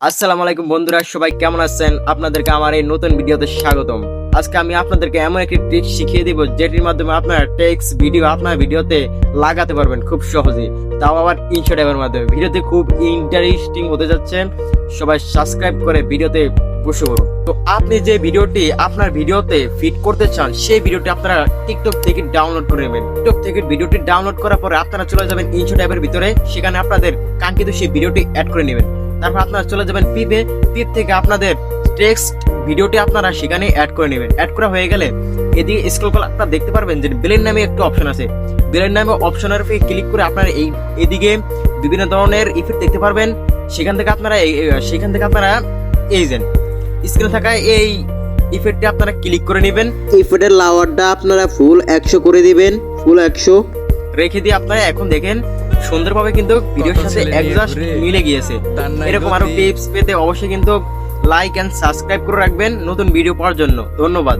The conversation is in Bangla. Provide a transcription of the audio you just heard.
আসসালামু আলাইকুম বন্ধুরা, সবাই কেমন আছেন? আপনাদেরকে আমার এই নতুন ভিডিওতে স্বাগতম। আজকে আমি আপনাদেরকে এমন একটি ট্রিক শিখিয়ে দিব, যেটির মাধ্যমে আপনারা টেক্সট ভিডিও আপনার ভিডিওতে লাগাতে পারবেন খুব সহজে তাও আবার ইনশট অ্যাপের মাধ্যমে। ভিডিওতে খুব ইন্টারেস্টিং হতে যাচ্ছেন। সবাই সাবস্ক্রাইব করে ভিডিওতে বসে পড়ুন। তো আপনি যে ভিডিওটি আপনার ভিডিওতে ফিট করতে চান, সেই ভিডিওটি আপনারা টিকটক থেকে ডাউনলোড করে নেবেন। টিকটক থেকে ভিডিওটি ডাউনলোড করার পরে আপনারা চলে যাবেন অ্যাপের ভিতরে। সেখানে আপনাদের কাঙ্ক্ষিত সেই ভিডিওটি অ্যাড করে নেবেন। তারপর আপনারা চলে যাবেন পিপে পিপ থেকে আপনাদের টেক্সট ভিডিওটি আপনারা সেখানে অ্যাড করে নেবেন। অ্যাড করা হয়ে গেলে এদিকে স্ক্রল করলে আপনারা দেখতে পারবেন যে বেলের নামে একটা অপশন আছে। বেলের নামে অপশনের উপরে ক্লিক করে আপনারা এই এদিকে বিভিন্ন ধরনের ইফেক্ট দেখতে পারবেন। সেখান থেকে আপনারা সেখান থেকে আপনারা এই যেন স্ক্রিনে থাকা এই ইফেক্টটি আপনারা ক্লিক করে নেবেন। ইফেক্টের লাওয়ারটা আপনারা ফুল একশো করে দিবেন। ফুল একশো। রেখে দিয়ে আপনারা এখন দেখেন সুন্দরভাবে কিন্তু ভিডিওর সাথে একজাস্ট মিলে গিয়েছে। এরকম আরও টিপস পেতে অবশ্যই কিন্তু লাইক এন্ড সাবস্ক্রাইব করে রাখবেন নতুন ভিডিও পাওয়ার জন্য। ধন্যবাদ।